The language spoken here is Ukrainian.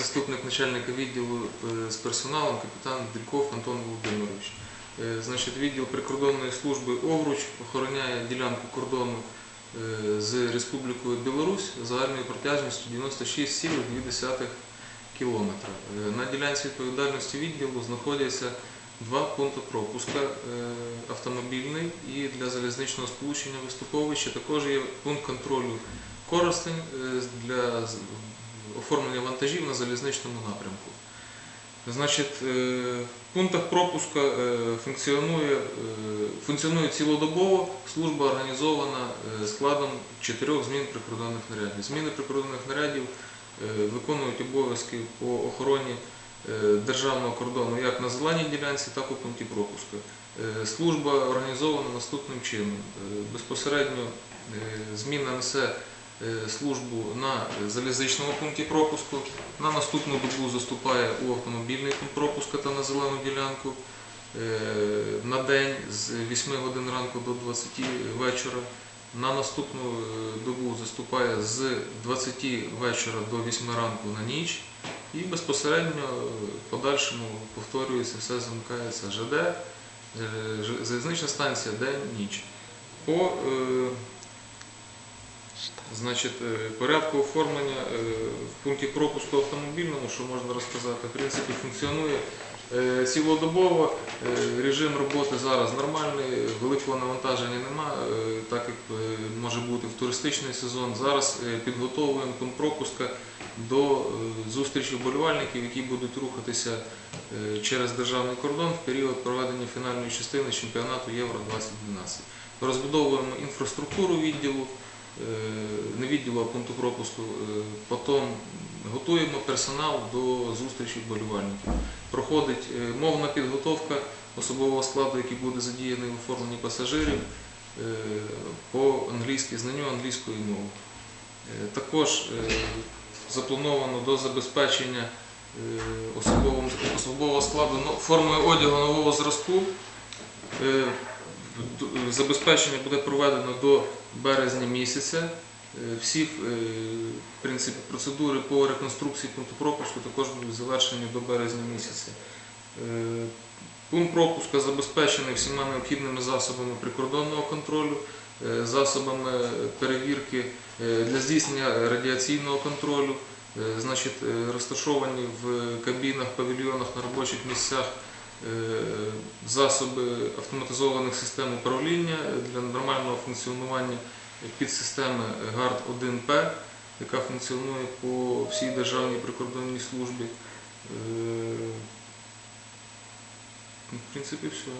заступник начальника відділу е, з персоналом, капітан Дельков Антон Володимирович. Е, Значить, відділ прикордонної служби Овруч охороняє ділянку кордону е, з Республікою Білорусь загальною протяжністю 96,2 кілометра. Е, На ділянці відповідальності відділу знаходяться два пункти пропуска автомобільний і для залізничного сполучення виступовище. Також є пункт контролю Коростень е, для оформлення вантажів на залізничному напрямку. Значить, е, в пунктах пропуска е, функціонує, е, функціонує цілодобово, служба організована складом чотирьох змін прикордонних нарядів. Зміни прикордонних нарядів виконують обов'язки по охороні державного кордону як на зеленій ділянці, так і у пункті пропуска. Е, Служба організована наступним чином. Безпосередньо зміна несе службу на залізничному пункті пропуску. На наступну добу заступає у автомобільний пункт пропуска та на зелену ділянку. Е, На день з 8 годин ранку до 20 вечора. На наступну е, добу заступає з 20 вечора до 8 ранку на ніч. І безпосередньо е, в подальшому повторюється, все замикається ЖД, е, залізнична станція день, ніч. По е, Значить, е, порядку оформлення е, в пункті пропуску автомобільному, що можна розказати, в принципі, функціонує е, цілодобово. Режим роботи зараз нормальний, великого навантаження нема, так як може бути в туристичний сезон. Зараз підготовуємо пункт пропуска до зустрічі вболівальників, які будуть рухатися через державний кордон в період проведення фінальної частини чемпіонату Євро 2012. Розбудовуємо інфраструктуру відділу е, не відділу, а пункту пропуску. Е, Потім готуємо персонал до зустрічі вболівальників. Проходить е, мовна підготовка особового складу, який буде задіяний в оформленні пасажирів по англійській знанню англійської мови. Також заплановано до забезпечення особового, особового складу формою одягу нового зразку. Е, Забезпечення буде проведено до березня місяця. Е, Всі е, в принципі, процедури по реконструкції пункту пропуску також будуть завершені до березня місяця. Пункт пропуска забезпечений всіма необхідними засобами прикордонного контролю, засобами перевірки для здійснення радіаційного контролю. Значить, розташовані в кабінах, павільйонах на робочих місцях засоби автоматизованих систем управління для нормального функціонування підсистеми ГАРД 1П, яка функціонує по всій державній прикордонній службі. Е, В принципі, все.